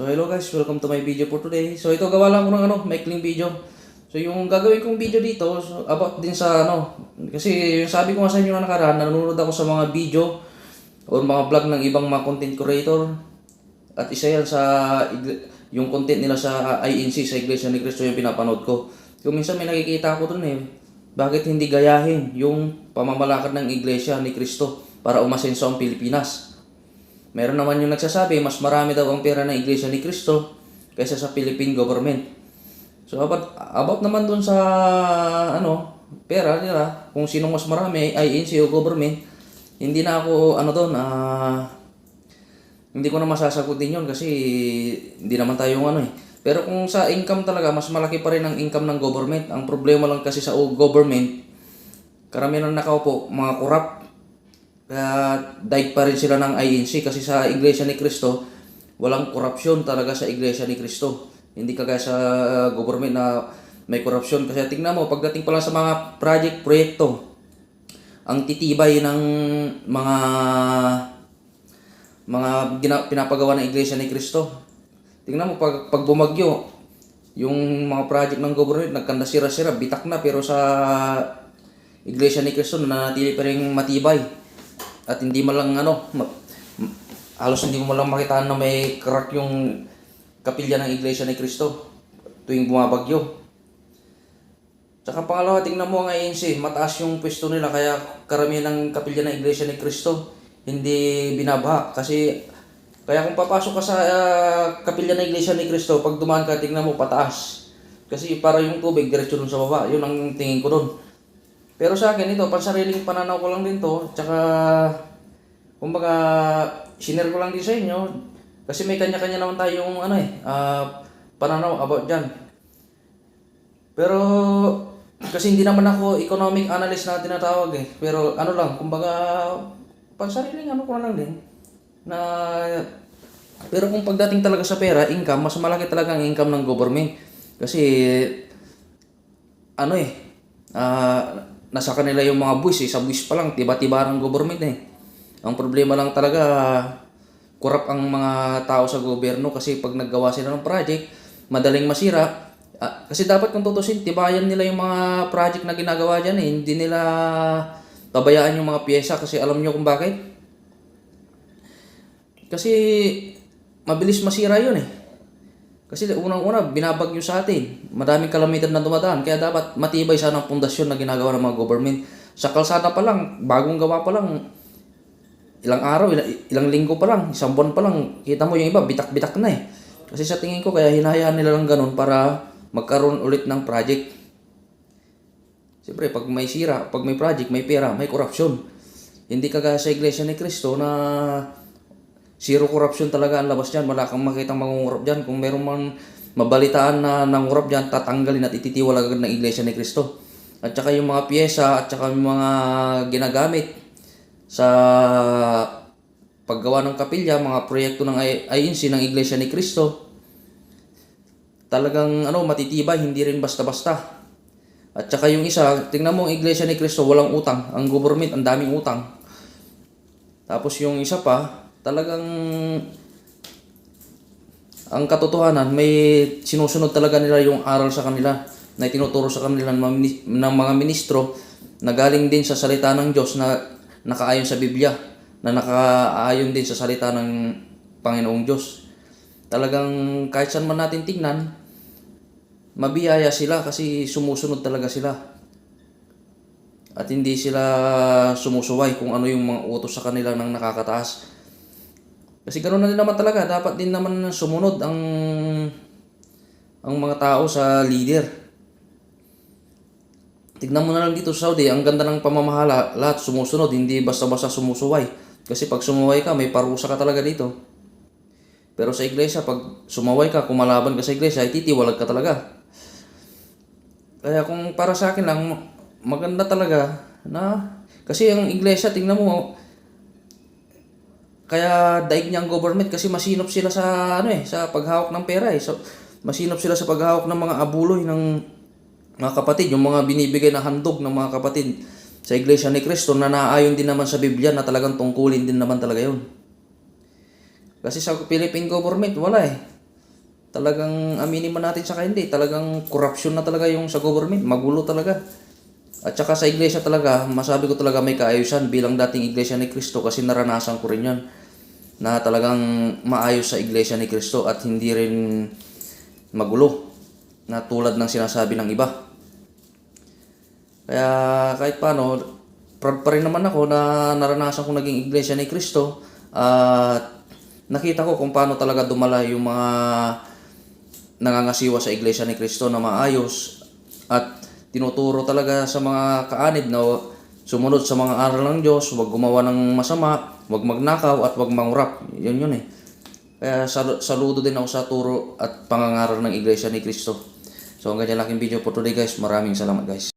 So hello guys, welcome to my video for today. So ito gawa lang ko ng ano, maikling video. So yung gagawin kong video dito so, about din sa ano, kasi yung sabi ko nga sa inyo na nakaraan, nanonood ako sa mga video or mga vlog ng ibang mga content creator. At isa yan sa yung content nila sa INC, sa Iglesia ni Cristo yung pinapanood ko. Kung minsan may nakikita ako dun eh, bakit hindi gayahin yung pamamalakad ng Iglesia ni Cristo para umasenso ang Pilipinas? Meron naman yung nagsasabi, mas marami daw ang pera ng Iglesia ni Cristo kaysa sa Philippine government. So about, about naman dun sa ano, pera nila, kung sino mas marami, INC o government, hindi na ako ano doon, ah hindi ko na masasagutin yun kasi hindi naman tayo ano eh. Pero kung sa income talaga, mas malaki pa rin ang income ng government. Ang problema lang kasi sa government, karamihan ng nakaupo, mga korap, kaya daig pa rin sila ng INC kasi sa Iglesia ni Cristo, walang korupsyon talaga sa Iglesia ni Cristo. Hindi kagaya sa uh, government na may korupsyon. Kasi tingnan mo, pagdating pa lang sa mga project, proyekto, ang titibay ng mga mga pinapagawa ng Iglesia ni Cristo. Tingnan mo, pag, pag bumagyo, yung mga project ng government, nagkanda sira-sira, bitak na, pero sa Iglesia ni Cristo, nanatili pa rin matibay. At hindi man lang ano, halos hindi mo lang makita na may crack yung kapilya ng Iglesia ni Cristo tuwing bumabagyo. Tsaka pangalawa, tingnan mo ang INC, mataas yung pwesto nila kaya karamihan ng kapilya ng Iglesia ni Cristo hindi binabaha kasi kaya kung papasok ka sa ah, kapilya ng Iglesia ni Cristo, pag dumaan ka, tingnan mo pataas. Kasi para yung tubig diretso dun sa baba, yun ang tingin ko dun. Pero sa akin ito, pansariling pananaw ko lang din to, tsaka kumbaga sinare ko lang din sa inyo kasi may kanya-kanya naman tayong ano eh, ah, pananaw about dyan. Pero kasi hindi naman ako economic analyst na tinatawag eh. Pero ano lang, kumbaga pansariling ano ko lang din na pero kung pagdating talaga sa pera, income, mas malaki talaga ang income ng government. Kasi ano eh, ah, nasa kanila yung mga buwis eh. Sa buwis pa lang, tiba-tiba ng government eh. Ang problema lang talaga, kurap ang mga tao sa gobyerno kasi pag naggawa sila ng project, madaling masira. Ah, kasi dapat kung tutusin, tibayan nila yung mga project na ginagawa dyan eh. Hindi nila pabayaan yung mga pyesa kasi alam nyo kung bakit? Kasi mabilis masira yun eh. Kasi unang-una, binabagyo sa atin. Madaming kalamidad na dumadaan. Kaya dapat matibay sana ang pundasyon na ginagawa ng mga government. Sa kalsada pa lang, bagong gawa pa lang, ilang araw, ilang, ilang linggo pa lang, isang buwan pa lang, kita mo yung iba, bitak-bitak na eh. Kasi sa tingin ko, kaya hinahayaan nila lang ganun para magkaroon ulit ng project. Siyempre, pag may sira, pag may project, may pera, may korupsyon. Hindi kagaya sa Iglesia ni Cristo na zero corruption talaga ang labas dyan. Wala kang makitang mangungurap dyan. Kung meron man mabalitaan na nangurap dyan, tatanggalin at ititiwala agad ng Iglesia ni Cristo. At saka yung mga pyesa at saka yung mga ginagamit sa paggawa ng kapilya, mga proyekto ng INC ng Iglesia ni Cristo, talagang ano, matitibay, hindi rin basta-basta. At saka yung isa, tingnan mo ang Iglesia ni Cristo, walang utang. Ang government, ang daming utang. Tapos yung isa pa, talagang ang katotohanan, may sinusunod talaga nila yung aral sa kanila na itinuturo sa kanila ng mga, ministro na galing din sa salita ng Diyos na nakaayon sa Biblia, na nakaayon din sa salita ng Panginoong Diyos. Talagang kahit saan man natin tingnan, mabiyaya sila kasi sumusunod talaga sila. At hindi sila sumusuway kung ano yung mga utos sa kanila ng nakakataas. Kasi ganoon na din naman talaga, dapat din naman sumunod ang ang mga tao sa leader. Tignan mo na lang dito sa Saudi, ang ganda ng pamamahala, lahat sumusunod, hindi basta-basta sumusuway. Kasi pag sumuway ka, may parusa ka talaga dito. Pero sa iglesia, pag sumaway ka, kumalaban ka sa iglesia, ay titiwalag ka talaga. Kaya kung para sa akin lang, maganda talaga na, kasi ang iglesia, tingnan mo, kaya daig niya ang government kasi masinop sila sa ano eh, sa paghawak ng pera eh. So, masinop sila sa paghawak ng mga abuloy ng mga kapatid, yung mga binibigay na handog ng mga kapatid sa Iglesia ni Cristo na naayon din naman sa Biblia na talagang tungkulin din naman talaga yun. Kasi sa Philippine government, wala eh. talagang aminin man natin sa hindi, talagang corruption na talaga yung sa government, magulo talaga. At saka sa iglesia talaga, masabi ko talaga may kaayusan bilang dating iglesia ni Kristo kasi naranasan ko rin yan na talagang maayos sa iglesia ni Kristo at hindi rin magulo na tulad ng sinasabi ng iba. Kaya kahit paano, proud pa rin naman ako na naranasan ko naging iglesia ni Kristo at nakita ko kung paano talaga dumala yung mga nangangasiwa sa iglesia ni Kristo na maayos at tinuturo talaga sa mga kaanib na sumunod sa mga aral ng Diyos, huwag gumawa ng masama, huwag magnakaw at huwag mangurap. Yun yun eh. Kaya sal- saludo din ako sa turo at pangangaral ng iglesia ni Kristo. So hanggang dyan laking video for today guys. Maraming salamat guys.